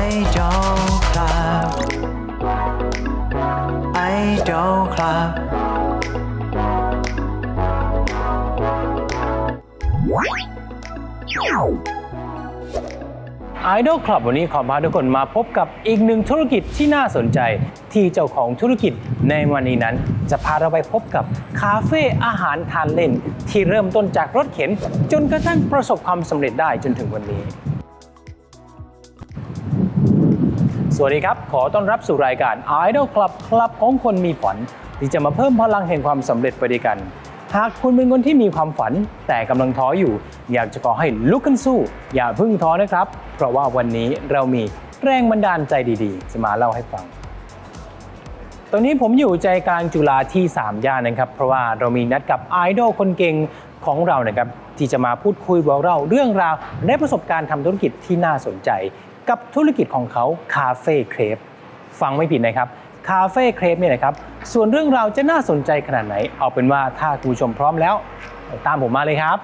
ไอดอลครับไอดอลครับวันนี้ขอพาทุกคนมาพบกับอีกหนึ่งธุรกิจที่น่าสนใจ ที่เจ้าของธุรกิจในวันนี้นั้น จะพาเราไปพบกับคาเฟ่อาหารทานเล่น ที่เริ่มต้นจากรถเข็น จนกระทั่งประสบความสำเร็จได้จนถึงวันนี้ สวัสดีครับ ขอต้อนรับสู่รายการ Idol Club คลับของคนมีฝัน ที่จะมาเพิ่มพลังแห่งความสำเร็จไปด้วยกัน หากคุณเป็นคนที่มีความฝัน แต่กำลังท้ออยู่ อยากจะขอให้ลุกขึ้นสู้ อย่าพิ่งท้อนะครับ เพราะว่าวันนี้เรามีแรงบันดาลใจดีๆ จะมาเล่าให้ฟัง ตอนนี้ผมอยู่ใจกลางจุฬาที่ 3 ย่านนะครับ เพราะว่าเรามีนัดกับไอดอลคนเก่งของเรานะครับที่จะมาพูดคุยบอกเราเรื่องราวและประสบการณ์ทำธุรกิจที่น่าสนใจ กับธุรกิจของเขาคาเฟ่เครปฟังไม่ผิดนะครับคาเฟ่เครปเนี่ยนะครับ ส่วนเรื่องราวจะน่าสนใจขนาดไหน เอาเป็นว่าถ้าคุณผู้ชมพร้อมแล้ว ตามผมมาเลยครับ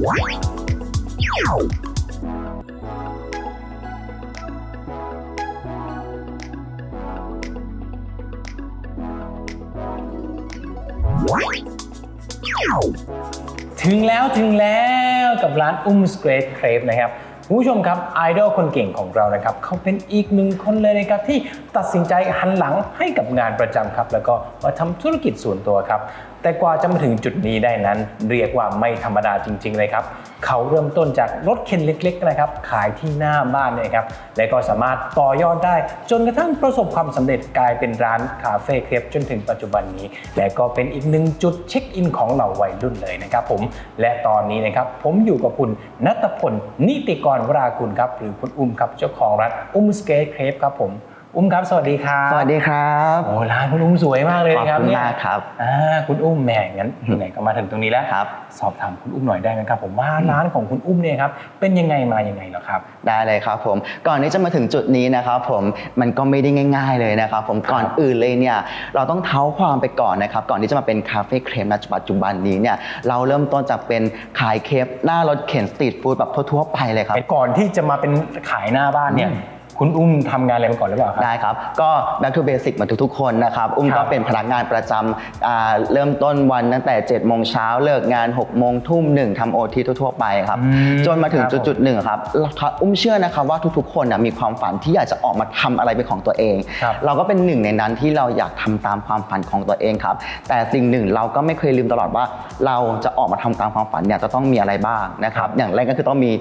ถึงแล้วถึงแล้วกับร้านอุ้มสเกรดเครปนะครับคุณผู้ชมครับไอดอลคนเก่งของเรานะครับเขาเป็นอีกหนึ่งคนเลยนะครับที่ตัดสินใจหันหลังให้กับงานประจำครับ แล้วก็มาทำธุรกิจส่วนตัวครับ แต่กว่าจะมาถึงจุดนี้ได้นั้น เรียกว่าไม่ธรรมดาจริง ๆ เลยครับ เขาเริ่มต้นจากรถเข็นเล็ก ๆ นะครับ ขายที่หน้าบ้านเนี่ยครับ และก็สามารถต่อยอดได้ จนกระทั่งประสบความสำเร็จกลายเป็นร้านคาเฟ่เครปจนถึงปัจจุบันนี้ และก็เป็นอีกหนึ่งจุดเช็คอินของเหล่าวัยรุ่นเลยนะครับผม และตอนนี้นะครับผมอยู่กับคุณนัทพลนิติกรวราคุณครับหรือคุณอุ้มครับเจ้าของร้านอุ้มสเกตเครปครับผม อุ้มครับ สวัสดีครับสวัสดีครับโอ้ร้านคุณอุ้มสวยมากเลยขอบนะครับคุณเนี่ยมากครับอ่าคุณอุ้มแหม่งั้นไหนๆก็มาถึงตรงนี้แล้วครับ สอบถามคุณอุ้มหน่อยได้ไหมครับ ผมว่าร้านของคุณอุ้มเนี่ยครับเป็นยังไงมายังไงเหรอครับ ได้เลยครับผมก่อนที่จะมาถึงจุดนี้นะครับผมมันก็ไม่ได้ง่าย ๆ เลยนะครับ ผมก่อนอื่นเลยเนี่ยเราต้องเท้าความไปก่อนนะครับ ก่อนที่จะมาเป็นคาเฟ่เครปณปัจจุบันนี้เนี่ยเราเริ่มต้นจากเป็นขายเครปหน้ารถเข็นสตรีทฟู้ดแบบทั่วๆไปเลยครับไอ้ก่อนที่จะมาเป็นขายหน้าบ้านเนี่ย คุณอุ้มทำงานอะไรมาก่อนหรือเปล่าครับ ได้ครับ ก็ back to basic เหมือนทุกๆ คนนะครับ อุ้มครัก็บเป็นพนักงานประจำอ่าเริ่มต้นวันตั้งแต่7จ็ดโมงเช้าเลิกงาน6กโมงทุ่มหนึ่งทำโอทีทั่วๆไปครับ อืมจนมาถึงครับผมจุดๆหนึ่งครับอุ้มเชื่อนะครับว่าทุกๆ คนนะมีความฝันที่อยากจะออกมาทำอะไรเป็นของตัวเอง ครับเราก็เป็นหนึ่งในนั้นที่เราอยากทำตามความฝันของตัวเองครับ แต่สิ่งหนึ่งเราก็ไม่เคยลืมตลอดว่า เราจะออกมาทำตามความฝันเนี่ยจะต้องมีอะไรบ้างนะครับ อย่างแรกก็คือต้องมี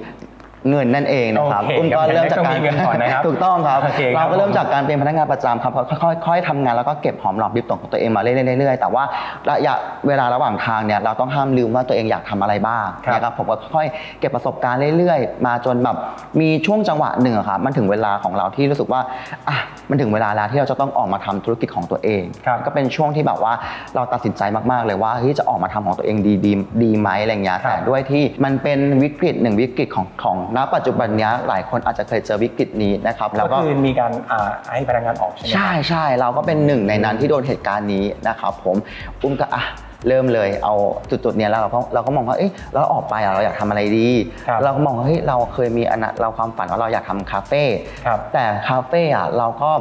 เงินนั่นเองนะครับ โอเคอุ้มก็ครับเริ่มจากการ ต้องมีเงินก่อนนะครับ ถูกต้องครับ โอเคครับเราก็เริ่มจากการเป็นพนักงานประจำครับค่อยๆทำงานแล้วก็เก็บหอมรอมริบของตัวเองมาเรื่อยๆแต่ว่าระยะเวลาระหว่างทางเนี่ยเราต้องห้ามลืมว่าตัวเองอยากทำอะไรบ้างครับ นะครับผมก็ค่อยๆเก็บประสบการณ์เรื่อยๆ มาจนแบบมีช่วงจังหวะหนึ่งอะครับมันถึงเวลาของเราที่รู้สึกว่าอะมันถึงเวลาแล้วที่เราจะต้องออกมาทำธุรกิจของตัวเอง ครับ ก็เป็นช่วงที่แบบว่าเราตัดสินใจมากๆเลยว่าเฮ้ยจะออกมาทำของตัวเองดีดีดีไหมอะไรเงี้ยครับ แต่ด้วยที่มันเป็นวิกฤตหนึ่งวิกฤตของของณปัจจุบันเนี้ยหลายคนอาจจะเคยเจอวิกฤตนี้นะครับแล้วก็ก็คือมีการอ่าให้พนักงานออกใช่ไหมครับใช่ใช่เราก็เป็นหนึ่งในนั้นที่โดนเหตุการณ์นี้นะครับผมอุ้มก็อะเริ่มเลยเอาจุดๆเนี้ยแล้วเราก็เราก็มองว่าเอ๊ะเราออกไปอะเราอยากทำอะไรดีครับเราก็มองว่าเฮ้ยเราเคยมีอนาเราความฝันว่าเราอยากทำคาเฟ่ครับแต่คาเฟ่อะเราก็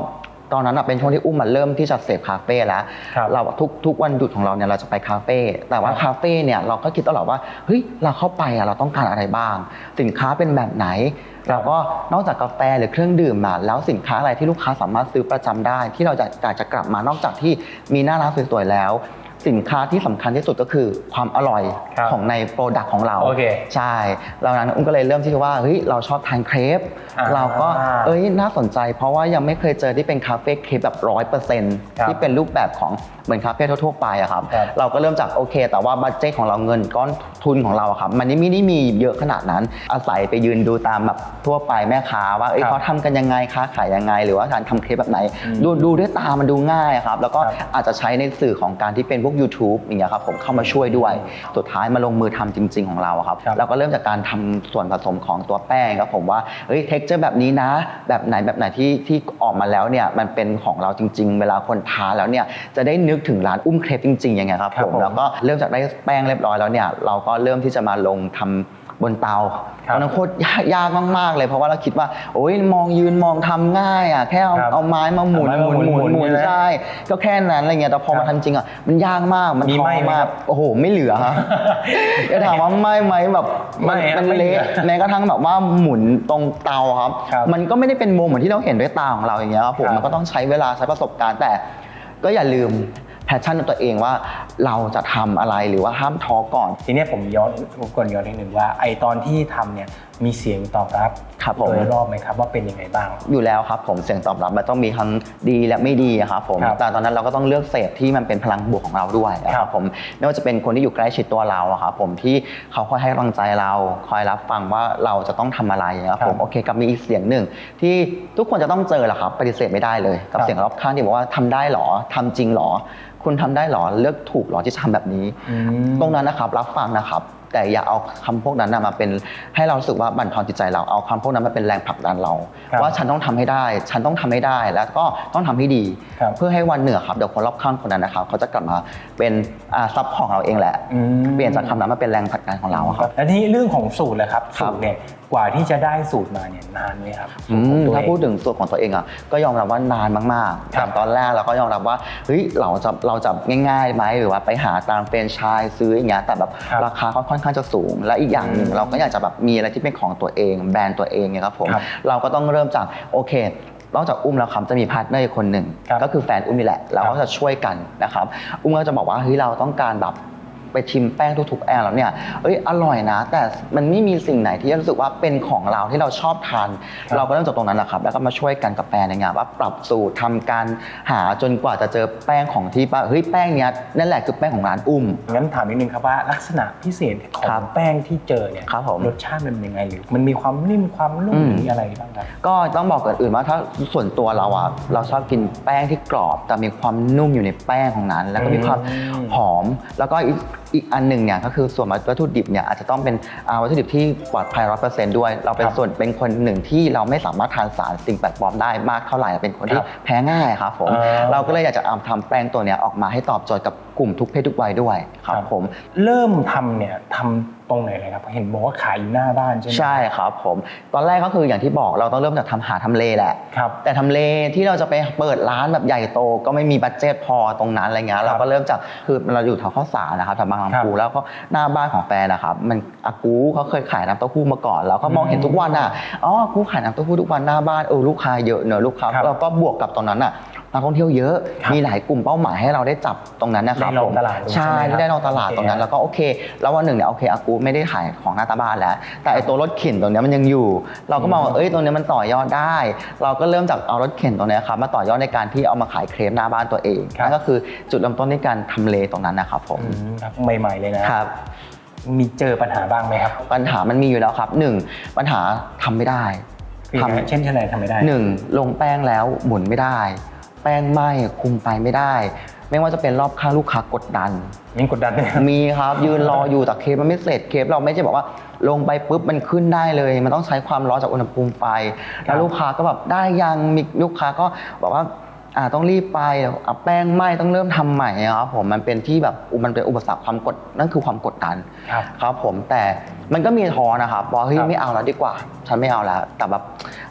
ตอนนั้นอะเป็นช่วงที่อุ้มมันเริ่มที่จะเสพคาเฟ่แล้ว ครับเราทุกทุกวันหยุดของเราเนี่ยเราจะไปคาเฟ่แต่ว่าครับคาเฟ่เนี่ยเราก็คิดตลอดว่าเฮ้ยเราเข้าไปอะเราต้องการอะไรบ้าง สินค้าเป็นแบบไหนแล้วก็นอกจากกาแฟหรือเครื่องดื่มมาแล้วสินค้าอะไรที่ลูกค้าสามารถซื้อประจำได้ ที่เราจะอยากจะกลับมานอกจากที่มีหน้าร้านสวยๆแล้ว สินค้าที่สำคัญที่สุดก็คือความอร่อยครับของในโปรดักต์ของเราโอเคใช่แล้วนั้นอุ้มก็เลยเริ่มที่ว่าเฮ้ยเราชอบทานเครปอ่าเราก็เอ้ยน่าสนใจ เพราะว่ายังไม่เคยเจอที่เป็นคาเฟ่เครปแบบร้อยเปอร์เซ็นต์ครับที่เป็นรูปแบบของเหมือนคาเฟ่ทั่วๆไปอะครับ ครับ เราก็เริ่มจากโอเค แต่ว่าบัตเจตของเราเงินก้อนทุนของเราอะครับ มันไม่ได้มีเยอะขนาดนั้น อาศัยไปยืนดูตามแบบทั่วไปแม่ค้าว่าเอ้ยครับเขาทำกันยังไงค้าขายยังไง หรือว่าการทำเครปแบบไหนอืมดูดูด้วยตามันดูง่ายอะครับ แล้วก็ครับอาจจะใช้ในสื่อของการที่เป็นพวก YouTube อย่างเงี้ยครับผมเข้ามาช่วยด้วย สุดท้ายมาลงมือทำจริง ๆ ของเราอะครับครับเราก็เริ่มจากการทำส่วนผสมของตัวแป้งครับผมว่าเฮ้ยเท็กเจอร์แบบนี้นะ แบบไหนแบบไหนที่ที่ออกมาแล้วเนี่ยมันเป็นของเราจริง ๆ เวลาคนทานแล้วเนี่ยจะได้นึกถึงร้านอุ้มเครปจริงๆยังไงครับครับผมผมแล้วก็เริ่มจากได้แป้งเรียบร้อยแล้วเนี่ยเราก็เริ่มที่จะมาลงทำ บนเตาครับตอนนั้นโคตรยากยากมากๆ เลยเพราะว่าเราคิดว่า โอ้ยมองยืนมองทำง่ายอะแค่เอาครับเอาไม้มาหมุนเอาหไม้มุมานหมุนหมุนหมุนหมุนใช่ไหมใช่ก็แค่นั้นอะไรเงี้ยแต่พอครัมาบทำจริงอะมันยากมากมันมีท้อไหม้ไหมมากครับโอ้โหไม่เหลือฮะจะถามว่าไหม้ไหมแบบไม่มันฮะมันไม่เหลืเละอแม้กระทั่งแบบว่าหมุนตรงเตาครับครับมันก็ไม่ได้เป็นวงเหมือนที่เราเห็นด้วยตาของเราอย่างเงี้ยครับผมครับมันก็ต้องใช้เวลาใช้ประสบการณ์แต่ก็อย่าลืม แพชชั่นของตัวเองว่าเราจะทำอะไรหรือว่าห้ามท้อก่อน ทีเนี้ยผมย้อนรบกวนย้อนนิดนึงว่าไอตอนที่ทำเนี่ยมีเสียงตอบรับครับผมโดยรอบไหมครับว่าเป็นยังไงบ้าง อยู่แล้วครับผมเสียงตอบรับมันต้องมีทั้งดีและไม่ดีอะครับผมครับแต่ตอนนั้นเราก็ต้องเลือกเสพที่มันเป็นพลังบวกของเราด้วยนะคครัรับบผมไม่ว่าจะเป็นคนที่อยู่ใกล้ชิดตัวเราอะครับผมที่เขาคอยให้กำลังใจเราคอยรับฟังว่าเราจะต้องทำอะไรนะครับผมครับโอเคกับมีอีกเสียงหนึ่งที่ทุกคนจะต้องเจอแหละครับปฏิเสธไม่ได้เลย กับครับเสียงรอบข้างที่บอกว่าทำได้หรอทำจริงหรอคุณทำได้หรอเลือกถูกหรอที่จะทำแบบนี้อืมตรงนั้นนะครับรับฟังนะครับ แต่อย่าเอาคำพวกนั้นนะมาเป็นให้เรารู้สึกว่าบั่นทอนจิตใจเราเอาคำพวกนั้นมาเป็นแรงผลักดันเราครับว่าฉันต้องทำให้ได้ ฉันต้องทำให้ได้ แล้วก็ต้องทำให้ดีครับเพื่อให้วันเหนือครับเดี๋ยวคนรอบข้างคนนั้นนะครับ เขาจะกลับมาเป็นซับของเราเองแหละอืมเปลี่ยนจากคำนั้นมาเป็นแรงผลักดันของเราอะครับแล้วทีนี้เรื่องของสูตรเลยครับครัสูบตรเนี่ย กว่าที่จะได้สูตรมาเนี่ยนานไหมครับอืสูตรของมตัวถ้าเองพูดถึงส่วนของตัวเองอะก็ยอมรับว่านานมากๆครับจากตอนแรกเราก็ยอมรับว่าเฮ้ยเราจะเราจะง่ายๆไหมหรือว่าไปหาตามเฟรนไชส์ซื้ออย่างเงี้ยแต่แบบครับราคาค่อนข้างจะสูง และอีกอย่างหนึ่งอืมเราก็อยากจะแบบมีอะไรที่เป็นของตัวเอง แบรนด์ตัวเองเนี่ยครับผมครับเราก็ต้องเริ่มจากโอเคนอกจากอุ้มแล้วครับจะมีพาร์ทเนอร์อีกคนหนึ่งครับก็คือแฟนอุ้มนี่แหละเราครัก็บจะช่วยกันนะครับอุ้มก็จะบอกว่าเฮ้ยเราต้องการแบบ ไปชิมแป้งทุกๆแองแล้วเนี่ยเอ้ยอร่อยนะ แต่มันไม่มีสิ่งไหนที่รู้สึกว่าเป็นของเราที่เราชอบทานครับเราก็เริ่มจากตรงนั้นแหละครับ แล้วก็มาช่วยกันกับแฟนในงานว่าปรับสูตรทำการหาจนกว่าจะเจอแป้งของที่ว่าเฮ้ยแป้งเนี้ยนั่นแหละคือแป้งของร้านอุ้มงั้นถามนิดนึงครับว่าลักษณะพิเศษขอครังบแป้งที่เจอเนี่ยครับผมรสชาติมันเป็นยังไงหรือมันมีความนิ่มความนุ่มอืมหรืออะไรบ้างครับก็ต้องบอกก่อนอื่นว่าถ้าส่วนตัวเราอะเราชอบกินแป้งที่กรอบ แต่มีความนุ่มอยู่ในแป้งของนั้น แล้วก็มีความอืมหอมแล้วก็อีกอีกอันหนึ่งเนี่ยก็คือส่วนวัตถุดิบเนี่ยอาจจะต้องเป็นอ่าวัตถุดิบที่ปลอดภัยร้อยเปอร์เซนต์ด้วย เราเป็นครับส่วนเป็นคนหนึ่งที่เราไม่สามารถทานสารสิ่งแปลกปลอมได้มากเท่าไหร่เป็นคนที่ครับแพ้ง่ายครับผมอ่าเราก็เลยอยากจะเอาทำแป้งตัวเนี้ยออกมาให้ตอบโจทย์กับกลุ่มทุกเพศทุกวัยด้วยครับผมเริ่มทำเนี่ยทำ ตรงไหนเลยครับเห็นบอกว่าขายอยู่หน้าบ้านใช่ไหมใช่ครับผม ตอนแรกก็คืออย่างที่บอกเราต้องเริ่มจากทำหาทำเลแหละ ครับ แต่ทำเลที่เราจะไปเปิดร้านแบบใหญ่โต ก็ไม่มีบัตเจตพอตรงนั้นอะไรเงี้ยเราก็เริ่มจากคือเราอยู่แถวข้าวสารนะครับแถวบางลำพูครับแล้วก็หน้าบ้านของแฟนนะครับมันอากูเขาเคยขายน้ำเต้าหู้มาก่อนเราก็มองเห็นอืมทุกวันอะอ๋ออากูขายน้ำเต้าหู้ทุกวันหน้าบ้านเออลูกค้าเยอะเนอะลูกค้าครับเราก็บวกกับตรงนั้นอะ นักท่องเที่ยวเยอะครับมีหลายกลุ่มเป้าหมายให้เราได้จับตรงนั้นนะครับได้ลองผมตลาดดูใช่ใช่ไหมครับได้ลองตลาดโอเคตรงนั้นแล้วก็โอเค แล้ววันหนึ่งเนี่ยโอเคอากูไม่ได้ขายของหน้าตาบ้านแล้ว แต่ไอตัวรถเข็นตรงเนี้ยมันยังอยู่ เราก็มองว่าเอ้ยตรงเนี้ยมันต่อยอดได้ เราก็เริ่มจากเอารถเข็นตรงเนี้ยครับมาต่อยอดในการที่เอามาขายเครปหน้าบ้านตัวเองครับนั่นก็คือจุดเริ่มต้นในการทำเลตรงนั้นนะครับผมอืมครับใหม่ ๆเลยนะครับมีเจอปัญหาบ้างไหมครับ ปัญหามันมีอยู่แล้วครับหนึ่งปัญหาทำไม่ได้คือยังไงทำเช่นเช่นอะไรทำไม่ได้หนึ่งลงแป้งแล้วหมุนไม่ได้ แป้งไหม้คุมไปไม่ได้ ไม่ว่าจะเป็นรอบข้างลูกค้ากดดันมีกดดันไหมครับ มีครับ ยืนรออยู่แต่เคปมันไม่เสร็จเคปเราไม่ใช่บอกว่าลงไปปุ๊บมันขึ้นได้เลย มันต้องใช้ความร้อนจากอุณหภูมิไฟครัแล้บวลูกค้าก็แบบได้ยังมีลูกค้าก็บอกว่าอ่าต้องรีบไปอะแป้งไหม้ต้องเริ่มทำใหม่อะครับผมมันเป็นที่แบบมันเป็นอุปสรรคความกดนั่นคือความกดดันครับครับผมแต่ มันก็มีท้อนะครับบอกเฮ้ยครับไม่เอาแล้วดีกว่า ฉันไม่เอาแล้วแต่แบบ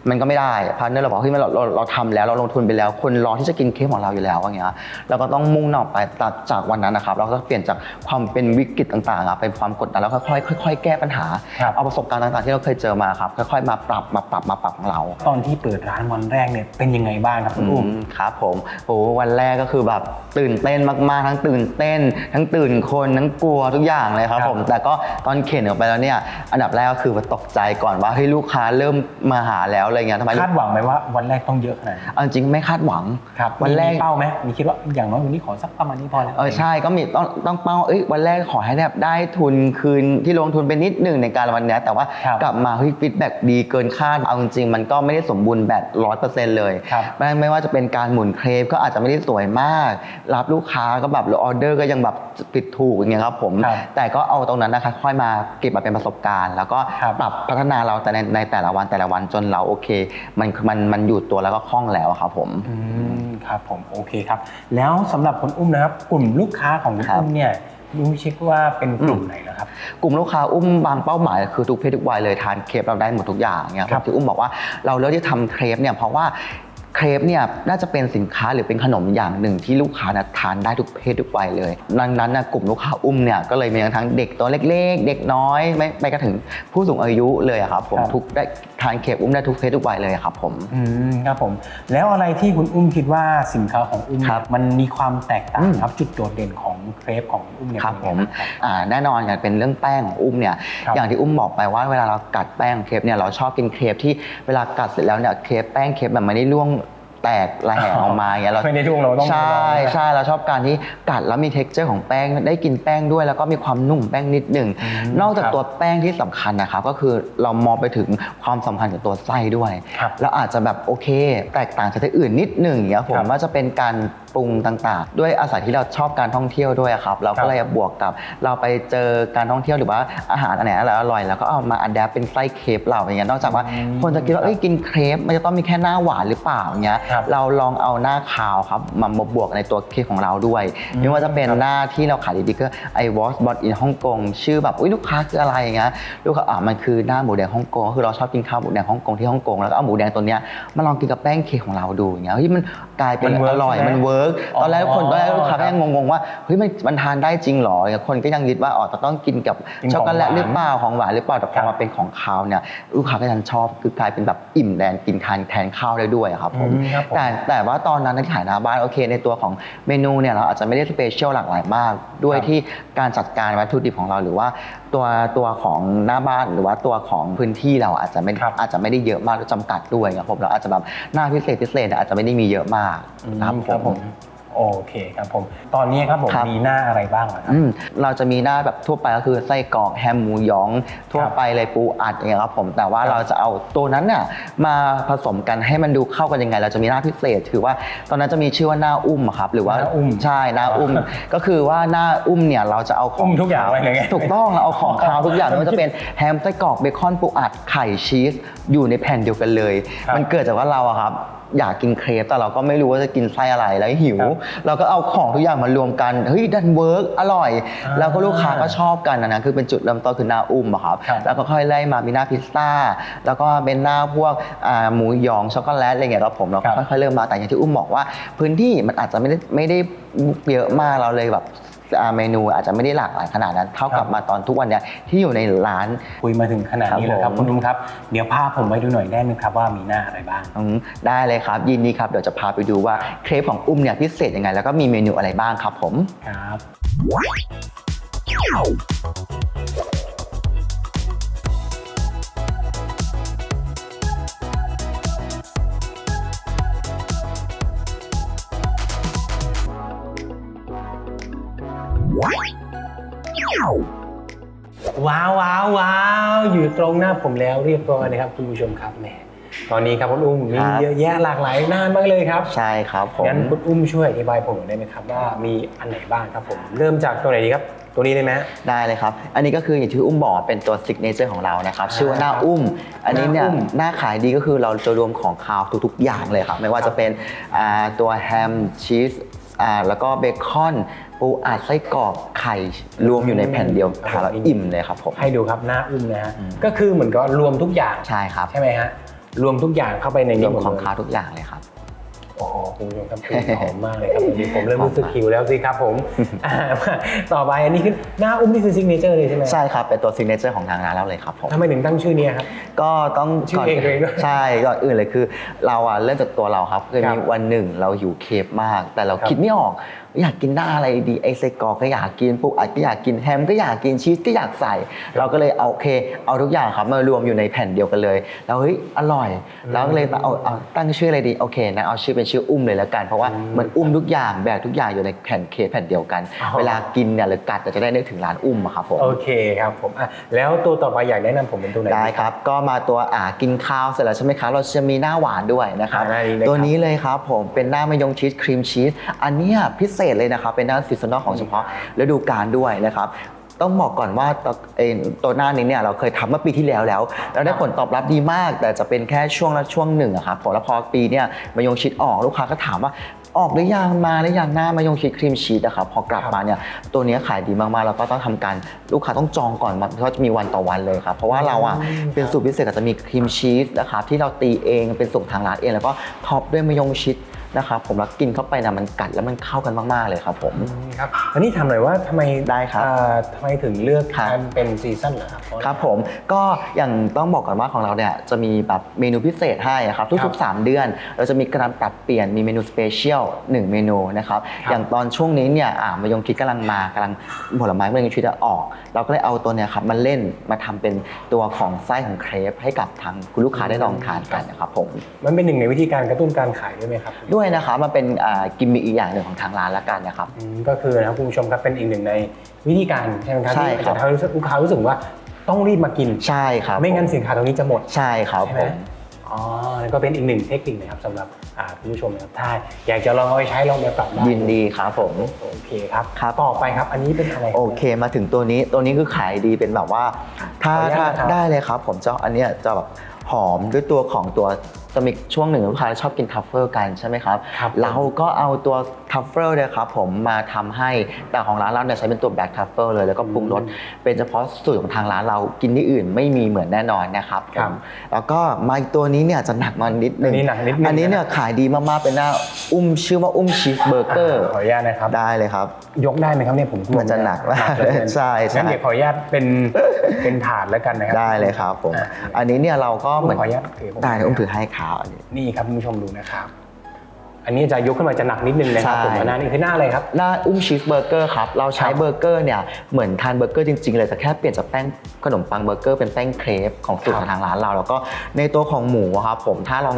มันก็ไม่ได้พาร์ทเนอร์เราบอกเฮ้ยมันเราเราเราทำแล้วเราลงทุนไปแล้ว คนรอที่จะกินเค้กของเราอยู่แล้วอย่างเงี้ยเราก็ต้องมุ่งหน้าออกไปจากจากวันนั้นนะครับ เราก็เปลี่ยนจากความเป็นวิกฤตต่างๆอะเป็นความกดดันแล้วค่อยๆค่อยๆแก้ปัญหาครับเอาประสบการณ์ต่างๆ ที่เราเคยเจอมาครับค่อยๆมาปรับมาปรับมาปรับของเรา ตอนที่เปิดร้านวันแรกเนี่ยเป็นยังไงบ้างครับคุณอุ้มอืมครับผมโอ้วันแรกก็คือแบบตื่นเต้นมากๆ ทั้งตื่นเต้น ทั้งตื่นคนทั้งกลัวทุกอย่างเลยครับครับผมแต่ก็ตอนเข็นออกไปแล้วเนี่ยอันดับแรกก็คือว่าตกใจก่อนว่าเฮ้ยลูกค้าเริ่มมาหาแล้วอะไรเงี้ยทำไมคาดหวังไหมว่าวันแรกต้องเยอะขนาดนี้เอาจริงๆไม่คาดหวังครับวันแรกมีเป้าไหมมีคิดว่าอย่างน้อยวันนี้ขอสักประมาณนี้พอแล้วเออใช่ก็มีต้องต้องเป้าเอ้ยวันแรกขอให้แบบได้ทุนคืนที่ลงทุนไปนิดหนึ่งในการวันเนี้ยแต่ว่าครับกลับมาเฮ้ยฟีดแบ็ดีเกินคาดเอาจริงๆมันก็ไม่ได้สมบูรณ์แบบร้อยเปอร์เซ็นต์เลยครับไม่ไม่ว่าจะเป็นการหมุนเครปก็อาจจะไม่ได้สวยมาก รับลูกค้าก็แบบออเดอร์ก็ยังแบบปิดถูกอย่างเงี้ยครับผมครับแต่ก็เอาตรงนั้นนะคะค่อยมาเก็บมาเป็นประสบการณ์ แล้วก็ครับปรับพัฒนาเราแต่ในในแต่ละวันแต่ละวันจนเราโอเค มันมันมันอยู่ตัวแล้วก็คล่องแล้วอะครับผมอืมครับผมโอเคครับ แล้วสำหรับคุณอุ้มนะครับกลุ่มลูกค้าของคุณครับอุ้มเนี่ยรู้เช็คว่าเป็นกลุ่มไหนนะครับ กลุ่มลูกค้าอุ้มบางเป้าหมาย คือทุกเพศทุกวัยเลยทานเครปเราได้หมดทุกอย่างเนี่ยครับที่อุ้มบอกว่าเราเลือกที่ทำเครปเนี่ยเพราะว่า เครปเนี่ยน่าจะเป็นสินค้าหรือเป็นขนมอย่างหนึ่งที่ลูกค้านะทานได้ทุกเพศทุกวัยเลย ดังนั้นนะกลุ่มลูกค้าอุ้มเนี่ยก็เลยมีทั้งเด็กตัวเล็ก ๆ เด็กน้อยไม่ไปกระถึงผู้สูงอายุเลยอะครับผมครับทุกได้ทานเครปอุ้มได้ทุกเพศทุกวัยเลยอะครับผมอืมครับผม แล้วอะไรที่คุณอุ้มคิดว่าสินค้าของอุ้มครับมันมีความแตกต่างอืมครับจุดโดดเด่นของ เครปของอุ้มเนี่ยครับเป็นผยังมไงางครับอ่าแน่นอนอย่างเป็นเรื่องแป้งของอุ้มเนี่ย ครับอย่างที่อุ้มบอกไปว่าเวลาเรากัดแป้งเครปเนี่ยเราชอบกินเครปที่เวลากัดเสร็จแล้วเนี่ยเครปแป้งเครปแบบไม่ได้ร่วงแตกระแหงออกมาอย่างเงี้ยเรา ไม่ได้ร่วงเราต้องใช่ลองนะใช่เราชอบการที่กัดแล้วมี t e x t อร์ของแป้งได้กินแป้งด้วย แล้วก็มีความนุ่มแป้งนิดหนึ่งอืมนอกจากครับตัวแป้งที่สำคัญนะครับก็คือเรามองไปถึงความสำคัญของตัวไส้ด้วย ครับ แล้วอาจจะแบบโอเค แตกต่างจากที่อื่นนิดหนึ่งอย่างเงี้ยผครัมบว่าจะเป็นการ ปรุงต่างๆ ด้วยอาศัยที่เราชอบการท่องเที่ยวด้วยอะครับเราครัก็บเลยบวกกับเราไปเจอการท่องเที่ยวหรือว่าอาหารอันไหนอร่อยๆแล้วก็เอามาอัดแอปเป็นไส้เครปเราอย่างเงี้ยนอกจากว่าอืมคนจะคิดว่าเอ้ยกินเครปมันจะต้องมีแค่หน้าหวานหรือเปล่าอย่างเงี้ยครับเราลองเอาหน้าขาวครับมามาบวกในตัวเค้กของเราด้วยอืมไม่ว่าจะเป็นครับหน้าที่เราขายดีๆก็ I was bought in ฮ่องกงชื่อแบบอุ้ยลูกค้าคืออะไรอย่างเงี้ยลูกค้าอ่ามันคือหน้าหมูแดงฮ่องกงก็คือเราชอบกินข้าวหมูแดงฮ่องกงที่ฮ่องกงแล้วก็เอาหมูแดงตัวเนี้ยมาลองกินกับแป้งเค้กของเราดูอย่างเงี้ยเฮ้ยมันกลายเป็นมันเวิร์อกร่อยใช่ไหมมันเวิร์กตอนแรกอ๋อคนตอนแรกลูกค้าก็ยังงงๆว่าเฮ้ยมันมันทานได้จริงเหรออย่างเงี้ยคนก็ยังยึดว่าอ๋อจะต้องกินกับกินของช็อกโกแลตหวานหรือเปล่าของหวานหรือเปล่าแต่พครัอบมาเป็นของคาวเนี่ยลูกค้าก็ยังชอบคือกลายเป็นแบบอิ่มแดนกินทานแทนข้าวได้ด้วยอะครับผมอืมครับผมแต่แต่ว่าตอนนั้นที่ขายหน้าบ้านโอเค ในตัวของเมนูเนี่ยเราอาจจะไม่ได้สเปเชียลหลากหลายมากด้วยครับที่การจัดการวัตถุดิบของเราหรือว่า ตัวตัวของหน้าบ้านหรือว่าตัวของพื้นที่เราอาจจะไม่ครับอาจจะไม่ได้เยอะมากหรือจำกัดด้วยครับผมเราอาจจะแบบหน้าพิเศษพิเศษอาจจะไม่ได้มีเยอะมากนะครับครับผผมม โอเคครับผม ตอนนี้ครับผมครับ มีหน้าอะไรบ้างอะครับ อืมเราจะมีหน้าแบบทั่วไปก็คือไส้กรอกแฮมหมูหยองทั่วไปเลยปูอัดอย่างเงี้ยครับผมแต่ว่าครับเราจะเอาตัวนั้นน่ะมาผสมกันให้มันดูเข้ากันยังไง เราจะมีหน้าพิเศษถือว่าตอนนั้นจะมีชื่อว่าหน้าอุ้มอะครับหรือว่าหน้าอุ้มใช่หน้าอุ้ม ก็คือว่าหน้าอุ้มเนี่ยเราจะเอาขออุ้งมทุกอย่างไว้เลยไง ถูกต้องเราเอาของคาวทุกอย่างไม่ว่าจะเป็นแฮมไส้กรอกเบคอนปูอัดไข่ชีสอยู่ในแผ่นเดียวกันเลย ครับ มันเกิดจากว่าเราอะครับอยากกินเครปแต่เราก็ไม่รู้ว่าจะกินไส้อะไรแล้วหิวครับเราก็เอาของทุกอย่างมารวมกันเฮ้ยดันเวิร์กอร่อยอ่าแล้วก็ลูกค้าก็ชอบกันนะนะคือเป็นจุดเริ่มต้นคือหน้าอุ้มอะครับครับแล้วก็ค่อยไล่มามีหน้าพิซซ่า แล้วก็เป็นหน้าพวกอ่าหมูหยองช็อกโกแลตอะไรเงี้ยครับผมเราครัก็บค่อยๆเริ่มมาแต่อย่างที่อุ้มบอกว่า พื้นที่มันอาจจะไม่ได้ไม่ได้เยอะมากเราเลยแบบอ่า เมนูอาจจะไม่ได้หลากหลายขนาดนั้นเท่ากับมาตอนทุกวันเนี้ยที่อยู่ในร้าน คุยมาถึงขนาดนี้แล้วครับครับผมคุณอุ้มครับ เดี๋ยวพาผมไปดูหน่อยได้ไหมครับว่ามีหน้าอะไรบ้างอืมได้เลยครับ ยินดีครับเดี๋ยวจะพาไปดูว่าเครปของอุ้มเนี่ยพิเศษยังไง แล้วก็มีเมนูอะไรบ้างครับผมครับ ตรงหน้าผมแล้วเรียบร้อยนะครับคุณผู้ชมครับแหมตอนนี้ครับคุณอุ้มมีครับเยอะแยะหลากหลายหน้ามากเลยครับใช่ครับผมงั้นคุณอุ้มช่วยอธิบายผมหน่อยได้ไหมครับว่ามีอันไหนบ้างครับผมเริ่มจากตัวไหนดีครับตัวนี้ได้ไหมได้เลยครับ อันนี้ก็คืออย่างที่อุ้มบอกเป็นตัวซิกเนเจอร์ของเรานะครับอ่าชื่อว่าหน้าอุ้ม อันนี้เนี่ยหน้าอุ้มหน้าขายดีก็คือเราจะรวมของคาวทุกๆอย่างเลยครับ ไม่ว่าจะเป็นอ่าตัวแฮมชีสอ่าแล้วก็เบคอน ปูอัดไส้กรอกไข่รวมอยู่ในแผ่นเดียวทานแล้วอิ่มเลยครับผมให้ดูครับหน้าอุ้มนะฮะอืมก็คือเหมือนกับรวมทุกอย่างใช่ครับใช่ไหมฮะรวมทุกอย่างเข้าไปในรนี้วมหมดของเลยคาวทุกอย่างเลยครับ โอ้โหคุณผู้ชมครับกลิ่นหอมมากเลยครับตอนนี้ผมเริ่มรู้สึกหิวแล้วสิครับผมอ่ามาต่อไปอันนี้คือหน้าอุ้มนี่คือซิกเนเจอร์เลยใช่ไหมใช่ครับเป็นตัวซิกเนเจอร์ของทางร้านเราเลยครับผม ทำไมถึงตั้งชื่อนี้ครับ ก็ต้องชื่อเองเลยด้วยใช่ก่อนอื่นเลยคือ เราอะเริ่มจากตัวเราครับคือครับมีวันหนึ่งเราหิวเคฟมาก แต่เราครับคิดไม่ออก อยากกินหน้าอะไรดีไอไส้กรอกก็อยากกินปูอัดก็อยากกินแฮมก็อยากกินชีสก็อยากใส่ เราก็เลยเอาโอเค เอาทุกอย่างครับมารวมอยู่ในแผ่นเดียวกันเลยแล้วเฮ้ยอร่อยแล้วก็เลยเอาเอาตั้งชื่ออะไรดีโอเคนะเอาชื่อเป็นชื่ออุ้มเลยแล้วกัน เพราะว่ามันอุ้มทุกอย่างแบกทุกอย่างอยู่ในแผ่นเคฟแผ่นเดียวกันอ๋อเวลากินเนี่ยหรือกัดจะได้นึกถึงร้านอุ้มอะครับผมโอเคครับผมอะแล้วตัวต่อไปอยากแนะนำผมเป็นตัวไหนได้ครับ ก็มาตัวอ่ากินข้าวเสร็จแล้วใช่ไหมครับเราจะมีหน้าหวานด้วยนะครับอ่าได้เลยครับตัวนี้เลยครับผมเป็นหน้ามายองชีสครีมชีสอันเนี้ยพิเศษเลยนะครับ เป็นหน้าซีซันอลของเฉพาะฤดูกาลด้วยนะครับต้องบอกก่อนว่าตัวเอ่อตัวหน้านี้เนี่ยเราเคยทำเมื่อปีที่แล้วแล้ว แล้วได้ผลตอบรับดีมาก แต่จะเป็นแค่ช่วงละช่วงหนึ่งอะครับผมแล้วพอปีเนี่ยมายองชีสออกลูกค้าก็ถามว่าออกหรือยังมาหรือยังหน้ามายองชีสครีมชีสอะครับพอกลับมาเนี่ยตัวเนี้ยขายดีมากๆแล้วก็ต้องทำการลูกค้าต้องจองก่อนเพราะจะมีวันต่อวันเลยครับเพราะว่าเราอะเป็นสูตรพิเศษก็จะมีครีมชีสนะครับที่เราตีเองเป็นสูตรทางร้านเองแล้วก็ท็อปด้วยมายองชิด นะครับผมแล้วกินเข้าไปนะมันกัดแล้วมันเข้ากันมากๆเลยครับผมอืมครับอันนี้ถามหน่อยว่าทำไมได้ครับอ่าทำไมถึงเลือกครับการเป็นซีซั่นเหรอครับเพาะครับผมก็อย่างต้องบอกก่อนว่าของเราเนี่ยจะมีแบบเมนูพิเศษให้ครับครัทุกบๆ3 เดือน เราจะมีการปรับเปลี่ยนมีเมนูสเปเชียล1เมนูนะครับครับ อย่างตอนช่วงนี้เนี่ยอ่ามายงคิดกำลังมากำลังผลไม้มายงชิดจะออก เราก็เลยเอาตัวเนี่ยครับมาเล่นมาทำเป็นตัวของไส้ของเครปให้กับทางคุณลูกค้าได้ลองทานกันนะครับผม มันเป็นหนึ่งในวิธีการกระตุ้นการขายด้วยไหมครับด้วยนะครับมันเป็นอ่ากิมมิคอีกอย่างหนึ่งของทางร้านละกันนะครับ อืมก็คือนะครับคุณผู้ชมครับเป็นอีกหนึ่งในวิธีการใช่ไหมครับใช่ที่ครับจะทำให้รู้สึกลูกค้ารู้สึกว่าต้องรีบมากิน ใช่ครับไม่งั้นสินค้าตรงนี้จะหมด ใช่ครับใช่ผไหม ม อ๋อนั่นก็เป็นอีกหนึ่งเทคนิคนะครับสำหรับอ่าคุณผู้ชมนะครับถ้าอยากจะลองเอาไปใช้ลองไปปรับได้ยินดีครับผม โอเคครับครับ ต่อไปครับอันนี้เป็นอะไรโอเคมาถึงตัวนี้ตัวนี้คือขายดีเป็นแบบว่า ถ้าขออนุญาถ้าตนะครับ ได้เลยครับ ผมจะอันเนี้ยจะแบบหอมด้วยตัวของตัวจะมีช่วงหนึ่งลูกค้าชอบกินทัฟเฟิลกันใช่ไหมครับครับเราก็เอาตัวทัฟเฟิลเนี่ยครับผมมาทำให้แต่ของร้านเราเนี่ยใช้เป็นตัวแบล็กทัฟเฟิลเลยแล้วก็ปรุงรสเป็นเฉพาะสูตรของทางร้านเรากินที่อื่นไม่มีเหมือนแน่นอนนะครับผมครับแล้วก็มาอีกตัวนี้เนี่ยจะหนักมานิดนึอังนนี้หนักนิดนึง อันนี้เนี่ยขายดีมากๆเป็นหน้าอุ้มชื่อว่าอุ้มชีสเบอร์เกอร์ขออนุญาตนะครับ ได้เลยครับ ยกได้ไหมครับเนี่ยผมกลัวมันจะหนักมากเหลือเกินใช่ใช่ งั้นเดี๋ยวขออนุญาตเป็นเป็นถาดแล้วกันนะครัได้เลยครับผมอ่าอันนี้เนี่ยเราก็เหมือนขออนุญาตถือผม ได้อุ้มถือให้ขาวอันนี้นี่ครับคุณผู้ชมดูนะครับ อันนี้จะยกขึ้นมาจะหนักนิดนึงนะครับใช่ผมอันนั้นนี่คือหน้าอะไรครับ หน้าอุ้มชีสเบอร์เกอร์ครับ เราใช้ครับเบอร์เกอร์เนี่ยเหมือนทานเบอร์เกอร์จริงๆเลยแต่แค่เปลี่ยนจากแป้งขนมปังเบอร์เกอร์เป็นแป้งเครปของสูตรครับของทางร้านเรา แล้วก็ในตัวของหมูอะครับผมถ้าลอง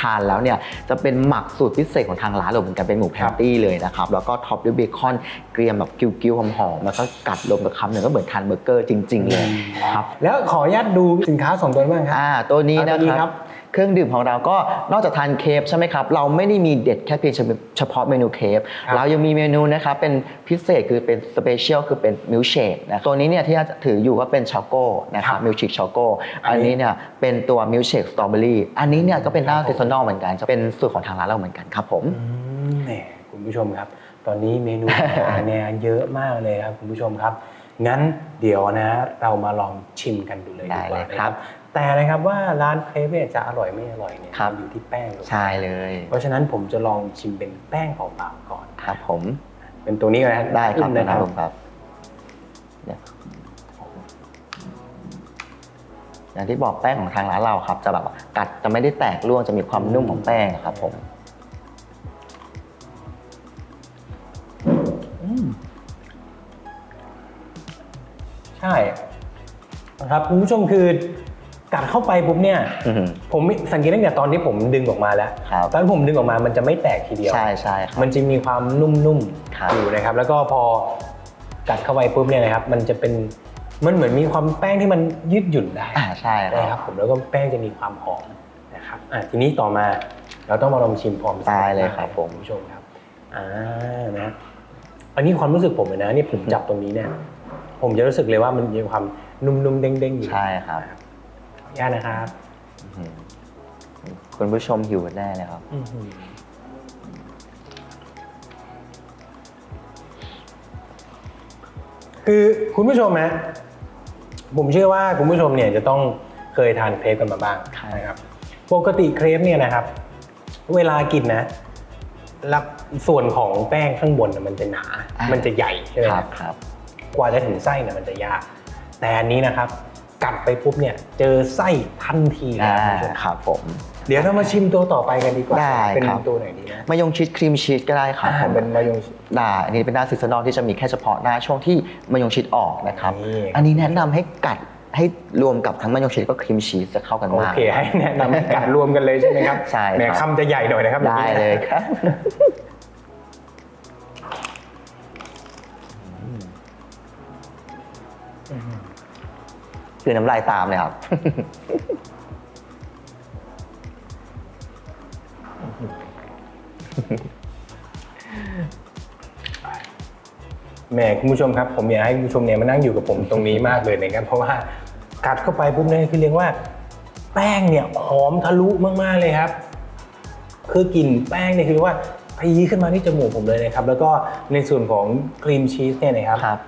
ทานแล้วเนี่ยจะเป็นหมักสูตรพิเศษของทางร้านเราเหมือนกันเป็นหมูแพนตี้เลยนะครับแล้วก็ท็อปด้วยเบคอนเกรียมแบบกิ้วๆหอมๆแล้วก็กัดลงกับคำหนึ่งก็เหมือนทานเบอร์เกอร์จริง ๆเลยครับแล้วขออนุญาตดูสินค้าสองตัวนี้บ้างครับอ่าตัวนี้อ่านะตัวนี้คครัรับบ เครื่องดื่มของเราก็นอกจากทานเคฟใช่ไหมครับ เราไม่ได้มีเด็ดแค่เพียงเฉพาะเมนูเคฟครับเรายังมีเมนูนะครับเป็นพิเศษคือเป็นสเปเชียลคือเป็นมิลเชคนะตัวนี้เนี่ยที่ถืออยู่ก็เป็นช็อกโกนะครับมิลชิคช็อกโกอัอันนนี้นี้เนี่ยเป็นตัวมิลเชคสตรอเบอรี่อันนี้เนี่ยก็เป็นหน้าครับผมซีซันอลเหมือนกันจะเป็นสูตรของทางร้านเราเหมือนกันครับผมอืมเนี่ยคุณผู้ชมครับ ตอนนี้เมนูอาหารเนี่ยเยอะมากเลยครับคุณผู้ชมครับงั้นเดี๋ยวนะเรามาลองชิมกันดูเลยดีได้กว่าเลยนะครับ แต่นะครับว่าร้านเครปเนี่ยจะอร่อยไม่อร่อยเนี่ยครับ มันอยู่ที่แป้งถูกไหมใช่เลยเพราะฉะนั้นผมจะลองชิมเป็นแป้งเปล่าๆก่อน ครับผมเป็นตัวนี้ก่อนนะได้ครับอุ้มนะนะคครัรับบผมครับเนี่ยอย่างที่บอกแป้งของทางร้านเราครับ จะแบบว่ากัดจะไม่ได้แตกร่วงจะมีความนุ่มของแป้งครับ ผมใช่ครับคุณผู้ชมคือ กัดเข้าไปปุ๊บเนี่ยอื้อหือ ผมสังเกตตั้งแต่ตอนที่ผมดึงออกมาแล้ว ครับ ตอนที่ผมดึงออกมามันจะไม่แตกทีเดียว ใช่ใช่ครับ มันจะมีความนุ่มครับ ๆอยู่นะครับ แล้วก็พอกัดเข้าไปปุ๊บเนี่ยนะครับ มันจะเป็นมันเหมือนมีความแป้งที่มันยืดหยุ่นได้อ่าใช่คนะครัรับบผมแล้วก็แป้งจะมีความหอมนะครับอะทีนี้ต่อมาเราต้องมาลองชิมพร้อมได้เลยครับผมณผู้ชมครับอ่านะอันนี้ความรู้สึกผมเลยนะนี่ผมจับตรงนี้เนี่ย ผมจะรู้สึกเลยว่ามันมีความนุ่มๆเด้งๆอยู่ ใช่ครับ ขออนุญาตนะครับอื้อหือคุณผู้ชมหิวแน่เลยครับ อื้อหือคือคุณผู้ชมนะผมเชื่อว่าคุณผู้ชมเนี่ยจะต้องเคยทานเครปกันมาบ้างครับ นะครับ ปกติเครปเนี่ยนะครับ เวลากินนะรับส่วนของแป้งข้างบนน่ะมันจะหนา มันจะใหญ่ใช่ไหมคครัรับ บครับ กว่าจะถึงไส้เนี่ยมันจะยาก แต่อันนี้นะครับ กัดไปปุ๊บเนี่ยเจอไส้ทันทีเลยอ่าครับคุณผู้ชมครับผม เดี๋ยวเรามาชิมตัวต่อไปกันดีกว่าได้เป็นครับตัวไหนดีนะมายงชิดครีมชีสก็ได้ครับอ่าผมเป็นมายองได้อันนี้เป็นหน้าซีซันอลที่จะมีแค่เฉพาะหน้าช่วงที่มายงชิดออกนะครับนี่อันนี้แนะนำให้กัดให้รวมกับทั้งมายงชิดก็ครีมชีสจะเข้ากันโอมากเคให้แนะนำให้กัดรวมกันเลยใช่ไหมครับใช่แหมครับคำจะใหญ่หน่อยนะครับได้เลยครับ คือน้ำลายตามเลยครับ แหมคุณผู้ชมครับ ผมอยากให้คุณผู้ชมเนี่ยมานั่งอยู่กับผมตรงนี้มากเลยนะครับเพราะว่ากัดเข้าไปปุ๊บเนี่ยคือเรียกว่า แป้งเนี่ยหอมทะลุมากๆเลยครับ คือกลิ่นแป้งเนี่ยคือว่าพีขึ้นมาที่จมูกผมเลยนะครับ แล้วก็ในส่วนของครีมชีสเนี่ยนะครับครับ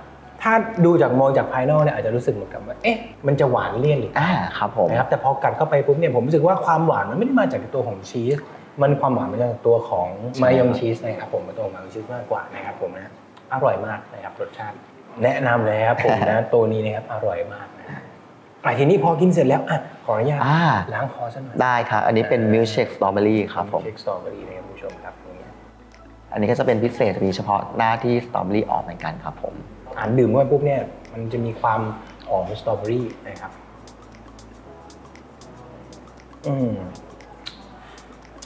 ถ้าดูจากมองจากภายนอกเนี่ยอาจจะรู้สึกเหมือนกับว่าเอ๊ะมันจะหวานเลี่ยนหรือเปล่าอ่าครับผมนะครับแต่พอกัดเข้าไปปุ๊บเนี่ยผมรู้สึกว่าความหวานมันไม่ได้มาจากตัวของชีสมันความหวานมาจากตัวของใช่มายองชีสนะครับผมมาตัวมายองชีสมากกว่านะครับผมนะอร่อยมากนะครับรสชาติ แนะนำเลยครับผมนะตัวนี้นะครับอร่อยมากนะอะทีนี้พอกินเสร็จแล้วอะขออนุญาตอ่า ล้างคอสักหน่อยได้ครับ อันนี้เป็นมิลเชคสตรอเบอรี่ครับผมเค้กสตรอเบอรี่นะครับคุณผู้ชมครับตรงนี้อันนี้ก็จะเป็นพิเศษมีเฉพาะหน้าที่สตรอเบอรี่ออกเหมือนกันครับผม อ่านดื่มเข้าไปปุ๊บเนี่ยมันจะมีความหอมสตรอเบอรี่นะครับ อืม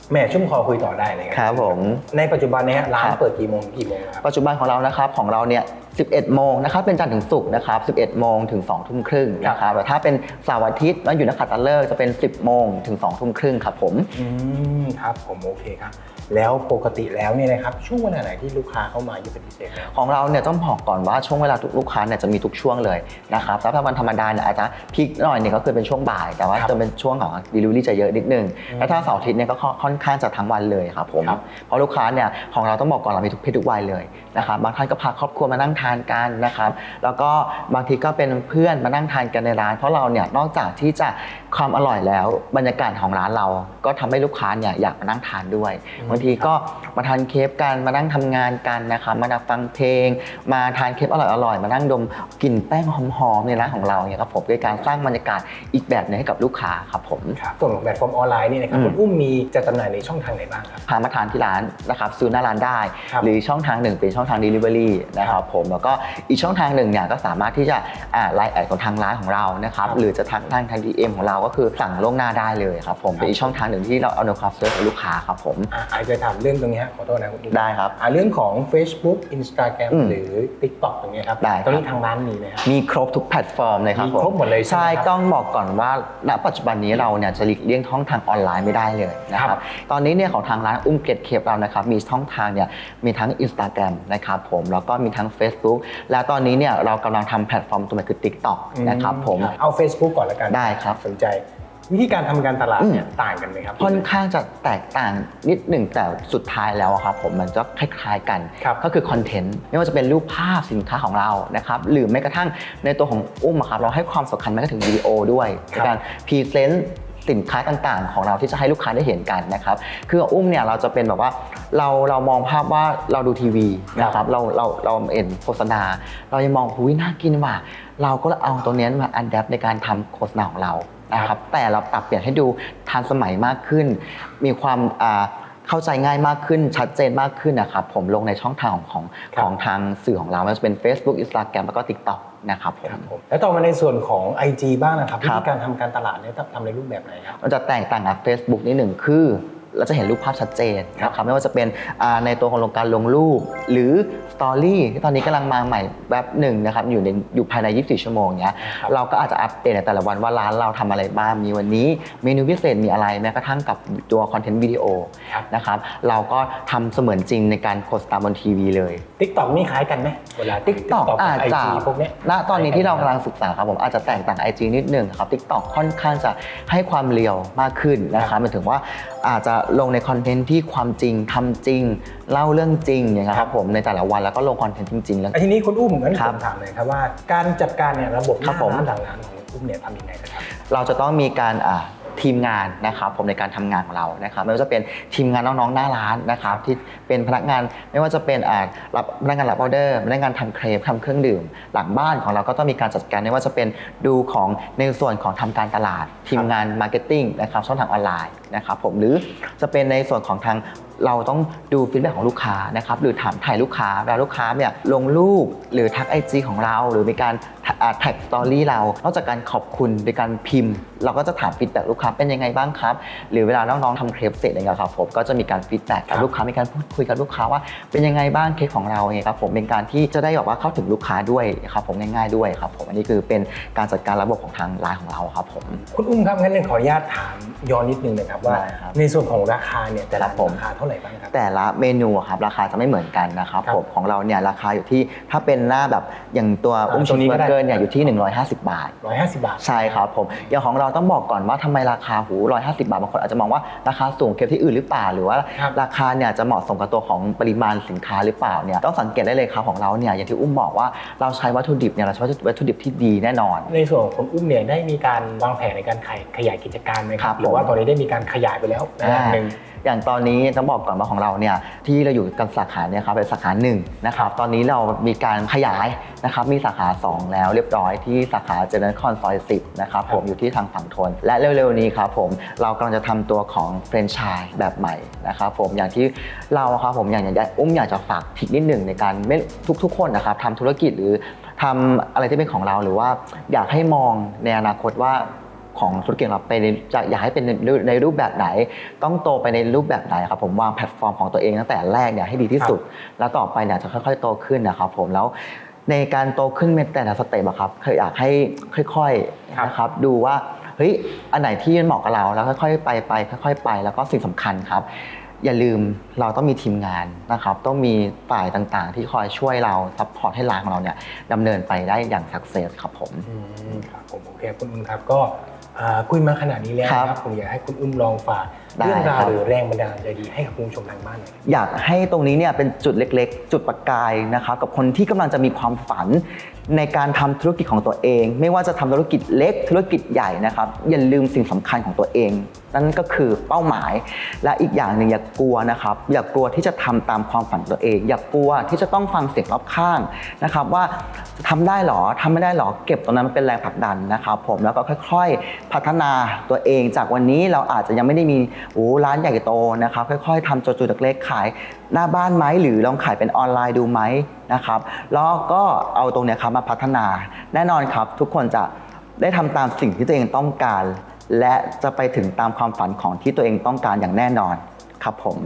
แหม่ชุ่มคอคุยต่อได้เลยครับผม ในปัจจุบันเนี้ยร้านครับเปิดกี่โมงถึงกี่โมงครับปัจจุบันของเรานะครับของเราเนี่ย 11 โมงนะครับเป็นจันทร์ถึงศุกร์นะครับ 11 โมงถึง 2 ทุ่มครึ่งนะครับแต่ถ้าเป็นเสาร์อาทิตย์แล้วอยู่นักขัตฤกษ์จะเป็น 10 โมงถึง 2 ทุ่มครึ่งครับผมอืมครับผมโอเคครับแล้วปกติแล้วเนี่ยนะครับช่วงเวลาไหนที่ลูกค้าเข้ามาอยู่เป็นพิเศษแล้วของเราเนี่ยต้องบอกก่อนว่าช่วงเวลาทุกลูกค้าเนี่ยจะมีทุกช่วงเลยนะครับถ้าวันธรรมดาเนี่ยอาจจะพีคหน่อยเนี่ยก็คือเป็นช่วงบ่าย แต่ว่าครับจะเป็นช่วงของ delivery จะเยอะนิดนึงอืมแล้วถ้าเสาร์อาทิตย์เนี่ยก็ค่อนข้างจะทั้งวันเลยครับผมครับเพราะลูกค้าเนี่ยของเราต้องบอกก่อนเรามีทุกเพศทุกวัยเลยนะครับบางท่านก็พาครอบครัวมานั่งทานกันนะครับ แล้วก็บางทีก็เป็นเพื่อนมานั่งทานกันในร้าน เพราะเราเนี่ยนอกจากที่จะความอร่อยแล้ว บรรยากาศของร้านเรา ก็ทำให้ลูกค้าเนี่ยอยากมานั่งทานด้วยอืมบางทีก็มาทานเคฟกันมานั่งทำงานกันนะครับมานั่งฟังเพลง มาทานเคฟอร่อยๆมานั่งดมกลิ่นแป้งหอมๆในร้านของเราเนี่ยครับผมด้วยการสร้างบรรยากาศอีกแบบหนึงให้กับลูกค้าครับผมครับส่วนของแพลตฟอร์มออนไลน์นี่นะครับอืมคุณอุ้มมีจัดจำหน่ายในช่องทางไหนบ้างครับพามาทานที่ร้านนะครับซื้อหน้าร้านได้ครับหรือช่องทางหนึ่งเป็นช่องทาง Delivery นะครับผมแล้วก็อีกช่องทางหนึ่งเนี่ยก็สามารถที่จะไลน์แอดของทางร้านของเรานะครับครับหรือจะทักทางทาง DM ของเราก็คือสั่งล่วงหน้าได้เลยครับผมเป็นอีกช่องทางหนึ่งที่เราเอาในความเซิร์ฟกับลูกค้าครับผมอะอาจจะถามเรื่องตรงนี้ฮะขอโทษนะคุณอุ้มได้ครับอะเรื่องของ Facebook Instagram อืมหรือ TikTok ตรงนี้ครับได้ครับตรงนี้ทางร้านมีไหมครับมีครบทุกแพลตฟอร์มเลยครับมีครบหมดเลยใช่ใช่ไหมครับต้องบอกก่อนว่าณปัจจุบันนี้เราเนี่ยจะหลีกเลี่ยงช่องทางออนไลน์ไม่ได้เลยนะคครัรับบตอนนี้เนี่ยของทางร้านอุ้มเกตเคปเรานะครับมีช่องทางเนี่ยมีทั้ง Instagram นะครับผมแล้วก็มีทั้ง Facebook และตอนนี้เนี่ยเรากำลังทำแพลตฟอร์มตัวใหม่คือ TikTok นะครับผมเอา Facebook ก่อนละกันได้ครับสนใจวิธีการทำการตลาดเนี่ยอืมต่างกันไหมครับ ค่อนข้างจะแตกต่างนิดหนึ่งแต่สุดท้ายแล้วอะครับผมมันจะคล้ายๆกันครับก็คือคอนเทนต์ไม่ว่าจะเป็นรูปภาพสินค้าของเรานะครับหรือแม้กระทั่งในตัวของอุ้มอะครับเราให้ความสำคัญแม้กระทั่งวิดีโอด้วยในการพรีเซนต์ สินค้าต่างๆ ของเราที่จะให้ลูกค้าได้เห็นกันนะครับคืออุ้มเนี่ยเราจะเป็นแบบว่าเราเรามองภาพว่าเราดูทีวีนะครับเราเราเราเห็นโฆษณา เรายังมองหุยน่ากินว่ะเราก็เอาตรงเนี้ยมาอันดับในการทำโฆษณาของเรานะครับแต่เราปรับเปลี่ยนให้ดูทันสมัยมากขึ้น มีความอ่าเข้าใจง่ายมากขึ้นชัดเจนมากขึ้นนะครับผมลงในช่องทางของของครับของทางสื่อของเราไม่ว่าจะเป็น Facebook Instagram แล้วก็ TikTok นะครับผมครับผมแล้วต่อมาในส่วนของ IG บ้างนะครับควิรับธีการทำการตลาดเนี่ยทำในรูปแบบไหนครับมันจะแตกต่างกับ Facebook นิดหนึ่งคือ เราจะเห็นรูปภาพชัดเจนนะครับไม่ว่าจะเป็นอ่าในตัวของการลงรูป หรือสตอรี่ที่ตอนนี้กำลังมาใหม่แบบหนึ่งนะครับอยู่ในอยู่ภายใน 24 ชั่วโมงเนี้ยครับเราก็อาจจะอัปเดตในแต่ละวันว่าร้านเราทำอะไรบ้างมีวันนี้เมนูพิเศษมีอะไรแม้กระทั่งกับตัวคอนเทนต์วิดีโอครับนะครับเราก็ทำเสมือนจริงในการโฆษณาบนทีวีเลย TikTok นี่คล้ายกันไหมเวลา TikTok กับอาจจะ IG พวกเนี้ยณตอนนี้ที่เรากำลังศึกษาครับผมอาจจะแตกต่าง IG นิดหนึ่งครับ TikTok ค่อนข้างจะให้ความเรียวมากขึ้นนะคครัรับบหมายถึงว่าอาจจะลงในคอนเทนต์ที่ความจริงทำจริง เล่าเรื่องจริงอย่างเงี้ยครับผมในแต่ละวันแล้วก็ลงคอนเทนต์จริงๆแล้วไอ้ทีนี้คุณอุ้มงั้นครัผบมถามเลยครับว่า การจัดการเนี่ยระบบหครัน้าบผม ร้านหลังร้านของคุณอุ้มเนี่ยทำยังไงนะครับ เราจะต้องมีการอ่า ทีมงานนะครับผมในการทำงานของเรานะครับไม่ว่าจะเป็นทีมงานน้องๆหน้าร้านนะครับที่เป็นพนักงานไม่ว่าจะเป็นอ่ารับพนักงานรับออเดอร์พนักงานทำเครปทำเครื่องดื่ม หลังบ้านของเราก็ต้องมีการจัดการไม่ว่าจะเป็นดูของในส่วนของทำการตลาด ทีมงานมาร์เก็ตติ้งนะครับช่องทางออนไลน์นะครับผมหรือจะเป็นในส่วนของทางเราต้องดูฟีดแบ็ของลูกค้านะครับหรือถามถ่ายลูกค้าเวลาลูกค้าเนี่ยลงรูปหรือทักไอจของเรา หรือมีการ แท็กสตอรี่เรา นอกจากการขอบคุณในการพิมพ์ เราก็จะถามฟีดแบ็ลูกค้าเป็นยังไงบ้างครับ หรือเวลาน้องๆทำเครปเสร็จอะไรเงี้ยครับผมก็จะมีการฟีดแบ็กกับลูกค้ามีการพูดคุยกับลูกค้าว่าเป็นยังไงบ้างเค้กของเราเองครับผมเป็นการที่จะได้แบบว่าเข้าถึงลูกค้าด้วยครับผมง่ายๆด้วยครับผมอันนี้คือเป็นการจัดการระบบของทางไลน์ของเราครับผมคุณอุ้มครับงั้นขออนุญาตถามย้อนนิดนึงนะครับว่า ได้ครับในส่วนของราคาเนี่ยแต่ครัละบผม ราคาเท่าไหร่บ้างครับ แต่ละเมนูอะครับราคาจะไม่เหมือนกันนะครับครับผมของเราเนี่ยราคาอยู่ที่ถ้าเป็นหน้าแบบอย่างตัวอ่าอุ้มตัชีวสนี้เบก็อได้ร์เกอร์เนี่ยอยู่ที่ 150 บาท150บาท ใช่ครับผมอย่างของเราต้องบอกก่อนว่าทำไมราคาหู 150 บาทบางคนอาจจะมองว่าราคาสูงเทียบที่อื่นหรือเปล่า หรือว่าครับราคาเนี่ยจะเหมาะสมกับตัวของปริมาณสินค้าหรือเปล่าเนี่ยต้องสังเกตได้เลยครับของเราเนี่ยอย่างที่อุ้มบอกว่าเราใช้วัตถุดิบเนี่ยเราใช้วัตถุดิบที่ดีแน่นอน ในส่วนของคุณอุ้มเนี่ยได้มีการวางแผนในการขยขยายกิจการไหมคครัรับบหรือว่าผมตอนนี้ได้มีการขยายไปแล้วระดับหนึ่ง อย่างตอนนี้ต้องบอกก่อนว่าของเราเนี่ยที่เราอยู่กันสาขาเนี่ยครับเป็นสาขาหนึ่งนะครับตอนนี้เรามีการขยายนะครับมีสาขา 2 แล้วเรียบร้อยที่สาขาเจริญนครซอย10นะครับผมอยู่ที่ทางฝั่งทน และเร็วๆนี้ครับผมเรากำลังจะทำตัวของแฟรนไชส์แบบใหม่นะครับผมอย่างที่เราครับผมอย่างอย่ากอุ้มอยากจะฝากทิกนิดหนึ่งในการไม่ทุกๆ คนนะครับทำธุรกิจหรือทำอะไรที่เป็นของเราหรือว่าอยากให้มองในอนาคตว่า ของธุรกิจของเราไปในจะอยากให้เป็นในรูในรูปแบบไหน ต้องโตไปในรูปแบบไหนครับผมวางแพลตฟอร์มของตัวเองตั้งแต่แรกเนี่ยให้ดีที่สุด แล้วต่อไปเนี่ยจะค่อยๆ โตขึ้นนะครับผมแล้วในการโตขึ้นในแต่ละสเต็ปอะครับเคยอยากให้ค่อยครับๆนะครับดูว่าเฮ้ยอันไหนที่มันเหมาะกับเราแล้วค่อยๆไปไปค่อย ๆ ไป แล้วก็สิ่งสำคัญครับ อย่าลืมเราต้องมีทีมงานนะครับ ต้องมีฝ่ายต่างๆ ที่คอยช่วยเราซัพพอร์ตให้ร้านของเราเนี่ยดำเนินไปได้อย่างสักเซสครับผมอืมครับผมโอเคคุณอุ้มครับก็อ่า คุยมาขนาดนี้แล้วครับนะครับผมอยากให้คุณอุ้มลองฝาก ได้เรื่องราวครับหรือแรงบันดาลใจดีให้กับคุณผู้ชมทางบ้านหน่อย อยากให้ตรงนี้เนี่ยเป็นจุดเล็กๆ จุดประกายนะครับกับคนที่กำลังจะมีความฝันในการทำธุรกิจของตัวเอง ไม่ว่าจะทำธุรกิจเล็กธุรกิจใหญ่นะครับอย่าลืมสิ่งสำคัญของตัวเอง นั่นก็คือเป้าหมาย และอีกอย่างหนึ่งอย่ากลัวนะครับ อย่ากลัวที่จะทำตามความฝันตัวเอง อย่ากลัวที่จะต้องฟังเสียงรอบข้างนะครับว่าทำได้หรอทำไม่ได้หรอเก็บตรงนั้นมาเป็นแรงผลักดันนะครับ ผมแล้วก็ค่อย ๆ พัฒนาตัวเอง จากวันนี้เราอาจจะยังไม่ได้มีโอ้ร้านใหญ่โตนะครับค่อยๆทำจุดๆเล็กๆขายหน้าบ้านไหมหรือลองขายเป็นออนไลน์ดูไหมนะครับแล้วก็เอาตรงเนี้ยครับมาพัฒนา แน่นอนครับ ทุกคนจะได้ทำตามสิ่งที่ตัวเองต้องการ และจะไปถึงตามความฝันของที่ตัวเองต้องการอย่างแน่นอนครับผม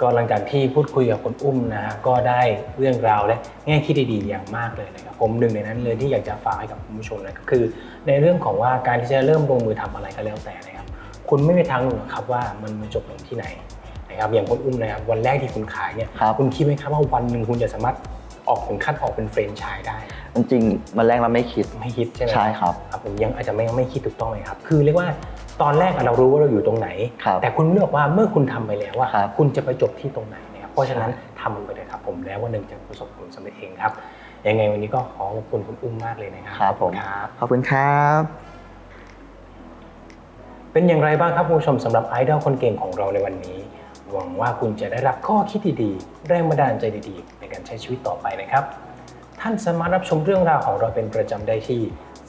ก็หลังจากที่พูดคุยกับคุณอุ้มนะฮะก็ได้เรื่องราวและแง่คิดดีๆอย่างมากเลยนะครับผมหนึ่งในนั้นเลยที่อยากจะฝากให้กับคุณผู้ชมนะก็คือ ในเรื่องของว่าการที่จะเริ่มลงมือทำอะไรก็แล้วแต่นะครับ คุณไม่มีทางรู้หรอกครับว่ามันมันจบลงที่ไหนนะครับอย่างคุณอุ้มนะครับวันแรกที่คุณขายเนี่ยครับคุณคิดไหมครับว่าวันหนึ่งคุณจะสามารถออกถึงขั้นออกเป็นเฟรนไชส์ได้ จริงๆมันแรกเราไม่คิด ไม่คิดใช่ไหมใช่ครับ ครับผมยังอาจจะไม่ยังไม่คิดถูกต้องไหมครับ คือเรียกว่าตอนแรกอะเรารู้ว่าเราอยู่ตรงไหน ครับแต่คุณเลือกว่าเมื่อคุณทำไปแล้วว่าครับคุณจะไปจบที่ตรงไหนนะครับเพราะฉะนั้นทำมันไปเลยครับ ผมแล้ววันหนึ่งจะประสบผลสำเร็จเองครับยังไงวันนี้ก็ขอขอบคุณคุณอุ้มมากเลยนะครับครับผม ครับ ขอบคุณครับ เป็นอย่างไรบ้างครับคุณผู้ชมสำหรับไอดอลคนเก่งของเราในวันนี้ หวังว่าคุณจะได้รับข้อคิดดีๆ แรงบันดาลใจดีๆ ในการใช้ชีวิตต่อไปนะครับ ท่านสามารถรับชมเรื่องราวของเราเป็นประจำได้ที่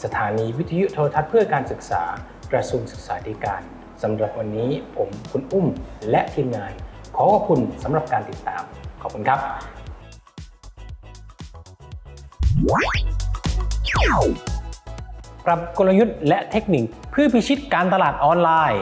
สถานีวิทยุโทรทัศน์เพื่อการศึกษากระทรวงศึกษาธิการสำหรับวันนี้ผมคุณอุ้มและทีมงาน ขอขอบคุณสำหรับการติดตาม ขอบคุณครับ ปรับกลยุทธ์และเทคนิคเพื่อพิชิตการตลาดออนไลน์